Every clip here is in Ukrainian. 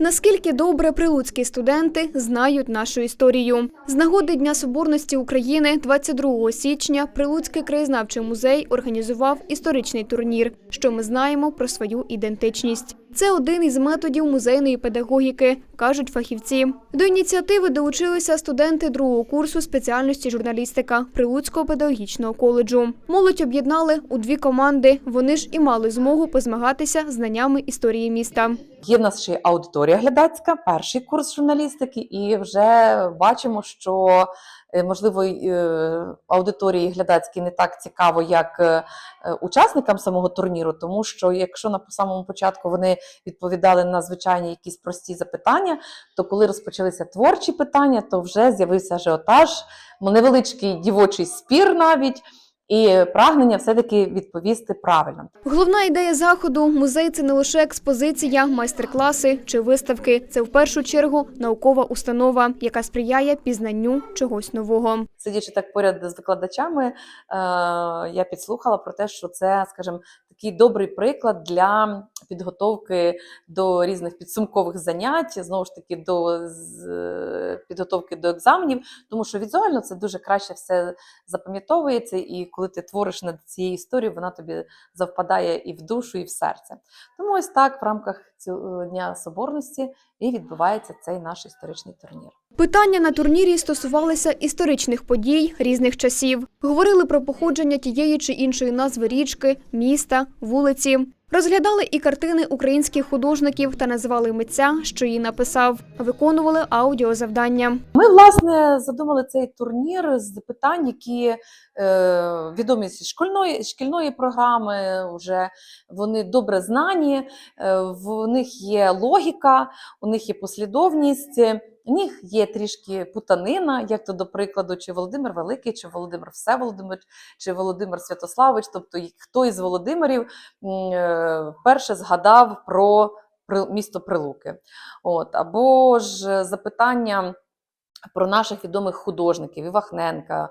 Наскільки добре прилуцькі студенти знають нашу історію? З нагоди Дня Соборності України 22 січня Прилуцький краєзнавчий музей організував історичний турнір, що ми знаємо про свою ідентичність. Це один із методів музейної педагогіки, кажуть фахівці. До ініціативи долучилися студенти другого курсу спеціальності журналістика Прилуцького педагогічного коледжу. Молодь об'єднали у дві команди. Вони ж і мали змогу позмагатися знаннями історії міста. Є в нас ще аудиторія глядацька, перший курс журналістики, і вже бачимо, що е, можливо е, аудиторії глядацькій не так цікаво, як е, учасникам самого турніру, тому що якщо на самому початку вони відповідали на звичайні якісь прості запитання, то коли розпочалися творчі питання, то вже з'явився ажіотаж, невеличкий дівочий спір навіть. І прагнення все-таки відповісти правильно. Головна ідея заходу музей це не лише експозиція, майстер-класи чи виставки. Це в першу чергу наукова установа, яка сприяє пізнанню чогось нового. Сидячи так поряд з викладачами, е, я підслухала про те, що це, скажімо, такий добрий приклад для підготовки до різних підсумкових занять, знову ж таки, до підготовки до екзаменів, тому що візуально це дуже краще все запам'ятовується, і коли ти твориш над цією історією, вона тобі завпадає і в душу, і в серце. Тому ось так в рамках цього дня соборності і відбувається цей наш історичний турнір. Питання на турнірі стосувалися історичних подій різних часів. Говорили про походження тієї чи іншої назви річки, міста, вулиці. Розглядали і картини українських художників та називали митця, що її написав. Виконували аудіозавдання. Ми, власне, задумали цей турнір з питань, які е, відомі зі шкільної, шкільної програми, вже вони добре знані, е, в них є логіка, у них є послідовність. У них є трішки путанина, як то до прикладу, чи Володимир Великий, чи Володимир Всеволодимир, чи Володимир Святославич, тобто хто із Володимирів м, е, вперше згадав про місто Прилуки. От, або ж запитання про наших відомих художників Івахненка,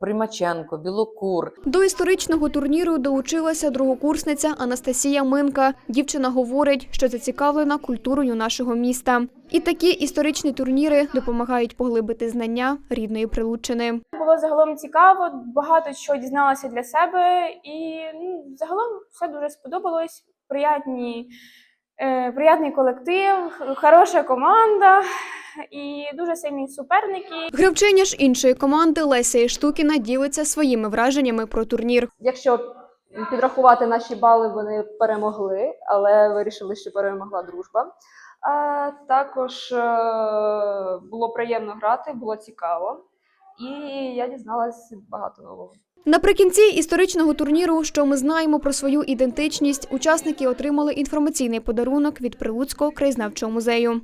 Примаченко, Білокур. До історичного турніру долучилася другокурсниця Анастасія Минка. Дівчина говорить, що зацікавлена культурою нашого міста. І такі історичні турніри допомагають поглибити знання рідної Прилуччини. Було загалом цікаво, багато чого дізналася для себе, і ну, загалом все дуже сподобалось. Приятні, е, приятний колектив, хороша команда і дуже сильні суперники. Гравчиня ж іншої команди Леся Іштукіна ділиться своїми враженнями про турнір. Якщо підрахувати наші бали, вони перемогли, але вирішили, що перемогла дружба. Також е, було приємно грати, було цікаво, і я дізналась багато нового. Наприкінці історичного турніру, що ми знаємо про свою ідентичність, учасники отримали інформаційний подарунок від Прилуцького краєзнавчого музею.